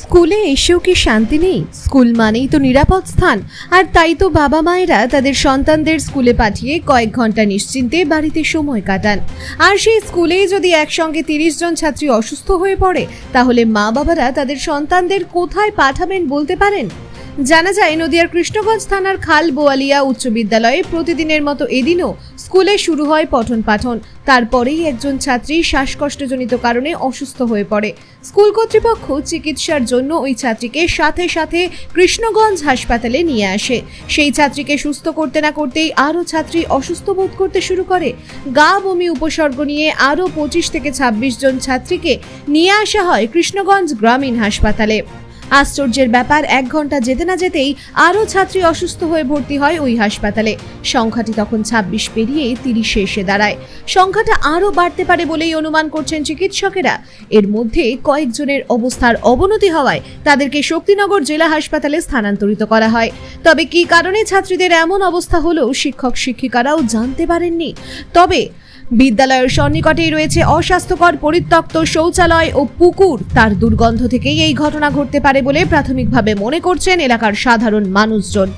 স্কুলে এসেও কি শান্তি নেই? স্কুল মানেই তো নিরাপদ স্থান। আর তাই তো বাবা মায়েরা তাদের সন্তানদের স্কুলে পাঠিয়ে কয়েক ঘণ্টা নিশ্চিন্তে বাড়িতে সময় কাটান। আর সেই স্কুলেই যদি একসঙ্গে তিরিশ জন ছাত্রী অসুস্থ হয়ে পড়ে, তাহলে মা বাবারা তাদের সন্তানদের কোথায় পাঠাবেন বলতে পারেন? জানা যায়, নদিয়ার কৃষ্ণগঞ্জ থানার খাল বোয়ালিয়া উচ্চ বিদ্যালয়ে প্রতিদিনের মতো এদিনও স্কুলে শুরু হয় পঠন পাঠন। তারপরেই একজন ছাত্রী শ্বাসকষ্টজনিত কারণে অসুস্থ হয়ে পড়ে। স্কুল কর্তৃপক্ষ চিকিৎসার জন্য ওই ছাত্রীকে সাথে সাথে কৃষ্ণগঞ্জ হাসপাতালে নিয়ে আসে। সেই ছাত্রীকে সুস্থ করতে না করতেই আরও ছাত্রী অসুস্থ বোধ করতে শুরু করে। গা বমি উপসর্গ নিয়ে আরও পঁচিশ থেকে ছাব্বিশ জন ছাত্রীকে নিয়ে আসা হয় কৃষ্ণগঞ্জ গ্রামীণ হাসপাতালে। আশ্চর্যের ব্যাপার, এক ঘণ্টা যেতে না যেতেই আরও ছাত্রী অসুস্থ হয়ে ভর্তি হয় ওই হাসপাতালে। সংখ্যাটি তখন ছাব্বিশ পেরিয়ে তিরিশে এসে দাঁড়ায়। সংখ্যাটা আরও বাড়তে পারে বলেই অনুমান করছেন চিকিৎসকেরা। এর মধ্যে কয়েকজনের অবস্থার অবনতি হওয়ায় তাদেরকে শক্তিনগর জেলা হাসপাতালে স্থানান্তরিত করা হয়। তবে কী কারণে ছাত্রীদের এমন অবস্থা হলেও শিক্ষক শিক্ষিকারাও জানতে পারেননি। তবে বিদ্যালয়ের সন্নিকটেই রয়েছে অস্বাস্থ্যকর পরিত্যক্ত শৌচালয় ও পুকুর। তার দুর্গন্ধ থেকেই এই ঘটনা ঘটতে পারে বলে প্রাথমিকভাবে মনে করছেন এলাকার সাধারণ মানুষজন।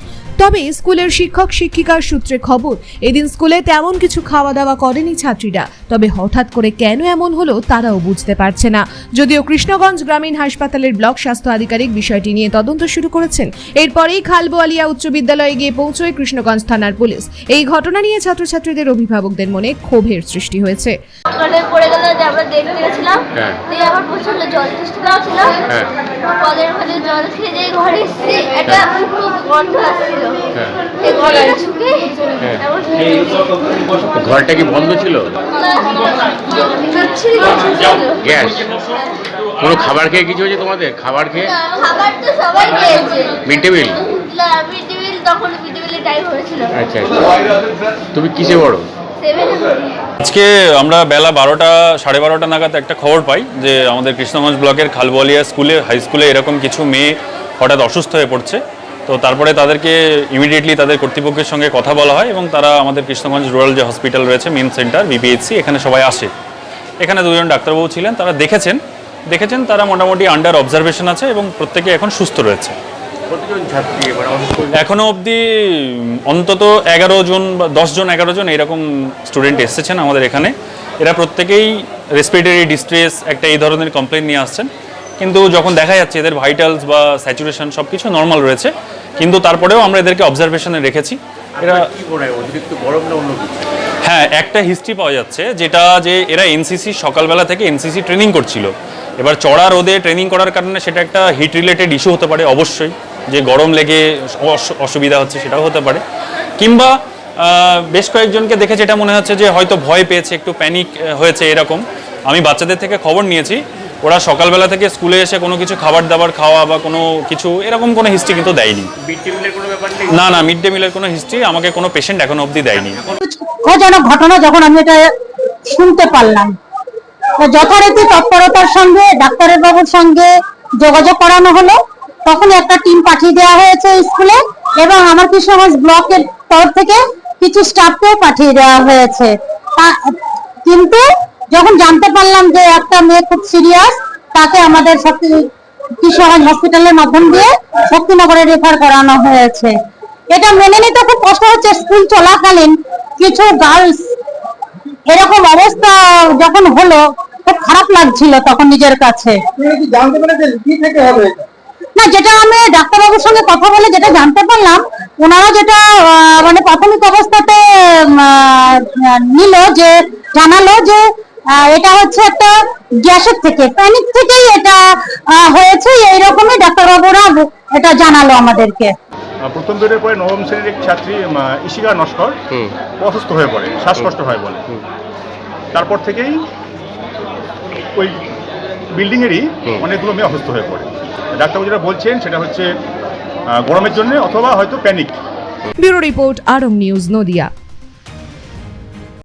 তবে স্কুলের শিক্ষক শিক্ষিকার সূত্রে খবর এদিন স্কুলে তেমন কিছু খাওয়া দাওয়া করেনি ছাত্রীরা। তবে হঠাৎ করে কেন এমন হলো তারাও বুঝতে পারছে না। যদিও কৃষ্ণগঞ্জ গ্রামীণ হাসপাতালের ব্লক স্বাস্থ্য আধিকারিক বিষয়টি নিয়ে তদন্ত শুরু করেছেন। এরপরেই খালবোয়ালিয়া উচ্চ বিদ্যালয়ে গিয়ে পৌঁছয় কৃষ্ণগঞ্জ থানার পুলিশ। এই ঘটনা নিয়ে ছাত্রছাত্রীদের অভিভাবকদের মনে ক্ষোভের সৃষ্টি হয়েছে। পড়ে গেল যে আমরা দেখতে গেছিলাম হ্যাঁ। প্রচণ্ড জল তেষ্টা লাগছিল হ্যাঁ। কলের মধ্যে জল খেয়ে যে ঘরে এসেছি একটা খুব গন্ধ আসছিল। হ্যাঁ। হ্যাঁ। ঘরটা কি বন্ধ ছিল? গ্যাস। কোনো খাবার খেয়ে কিছু হয়েছে তোমাদের? খাবার খেয়ে? খাবার তো সবাই খেয়েছে। Mid day meal? Mid day meal তখন মিড ডে মিলের টাইম হয়েছিল। আচ্ছা আচ্ছা। তুমি কিসে বড় আজকে আমরা বেলা বারোটা সাড়ে বারোটা নাগাদ একটা খবর পাই যে আমাদের কৃষ্ণগঞ্জ ব্লকের খালবলিয়া স্কুলে হাই স্কুলে এরকম কিছু মেয়ে হঠাৎ অসুস্থ হয়ে পড়ছে। তো তারপরে তাদেরকে ইমিডিয়েটলি তাদের কর্তৃপক্ষের সঙ্গে কথা বলা হয় এবং তারা আমাদের কৃষ্ণগঞ্জ রুরাল যে হসপিটাল রয়েছে মেন সেন্টার বিপিএইচসি এখানে সবাই আসে। এখানে দুজন ডাক্তারবাবু ছিলেন তারা দেখেছেন। দেখেছেন তারা মোটামুটি আন্ডার অবজারভেশন আছে এবং প্রত্যেকে এখন সুস্থ রয়েছে। কতজন ছাত্রী এবার অসুস্থ এখনও অবধি অন্তত এগারো জন বা দশ জন এগারো জন এরকম স্টুডেন্ট এসেছেন আমাদের এখানে। এরা প্রত্যেকেই রেসপিরেটরি ডিস্ট্রেস একটা এই ধরনের কমপ্লেন নিয়ে আসছেন। কিন্তু যখন দেখা যাচ্ছে এদের ভাইটালস বা স্যাচুরেশন সব কিছু নর্মাল রয়েছে কিন্তু তারপরেও আমরা এদেরকে অবজারভেশনে রেখেছি। এরা কি মনে অতিরিক্ত গরম না অন্য হ্যাঁ একটা হিস্ট্রি পাওয়া যাচ্ছে যেটা যে এরা এনসিসি সকালবেলা থেকে এনসিসি ট্রেনিং করছিল। এবার চড়া রোদে ট্রেনিং করার কারণে সেটা একটা হিট রিলেটেড ইস্যু হতে পারে অবশ্যই। যে গরম লেগে অসুবিধা হচ্ছে সেটাও হতে পারে। কিংবা বেশ কয়েকজনকে দেখে যেটা মনে হচ্ছে যে হয়তো ভয় পেয়েছে একটু প্যানিক হয়েছে এরকম। আমি বাচ্চাদের থেকে খবর নিয়েছি ওরা সকালবেলা থেকে স্কুলে এসে কোনো কিছু খাবার দাবার খাওয়া বা কোনো কিছু এরকম কোনো হিস্ট্রি কিন্তু দেয়নি। না না মিড ডে মিলের কোনো হিস্ট্রি আমাকে কোনো পেশেন্ট এখনও অবধি দেয়নি। ঘটনা যখন আমি এটা শুনতে পারলাম। যথারীতি তৎপরতার সঙ্গে, ডাক্তারের বাবুর সঙ্গে যোগাযোগ করানো হলো। তখন একটা টিম পাঠিয়ে দেওয়া হয়েছে স্কুলে এবং আমার কৃষ্ণগঞ্জ ব্লকের তরফ থেকে কিছু স্টাফকেও পাঠিয়ে দেওয়া হয়েছে। কিন্তু যখন জানতে পারলাম যে একটা মেয়ে খুব সিরিয়াস তাকে আমাদের শক্তি কৃষ্ণগঞ্জ হসপিটালের মাধ্যম দিয়ে শক্তিনগরে রেফার করানো হয়েছে এটা মেনে নিতে খুব কষ্ট হচ্ছে স্কুল চলাকালীন কিছু গার্লস এরকম অবস্থা যখন হলো খুব খারাপ লাগছিল তখন নিজের কাছে? না যেটা আমি ডাক্তারবাবুর সঙ্গে কথা বলে যেটা জানতে পারলাম ওনারা যেটা মানে প্রাথমিক অবস্থাতে নিল যে জানালো যে এটা হচ্ছে একটা গ্যাসের থেকে প্যানিক থেকেই এটা হয়েছে এইরকমই ডাক্তারবাবুরা এটা জানালো আমাদেরকে। প্রথম পিরিয়ডের পরে নবম শ্রেণির এক ছাত্রী ইশিকা নস্কর অসুস্থ হয়ে পড়ে শ্বাসকষ্ট হয় বলে। তারপর থেকেই ওই বিল্ডিংয়েরই অনেকগুলো মেয়ে অসুস্থ হয়ে পড়ে। ডাক্তারবাবু যেটা বলছেন সেটা হচ্ছে গরমের জন্য অথবা হয়তো প্যানিক ব্যুরো রিপোর্ট আরং নিউজ নদিয়া।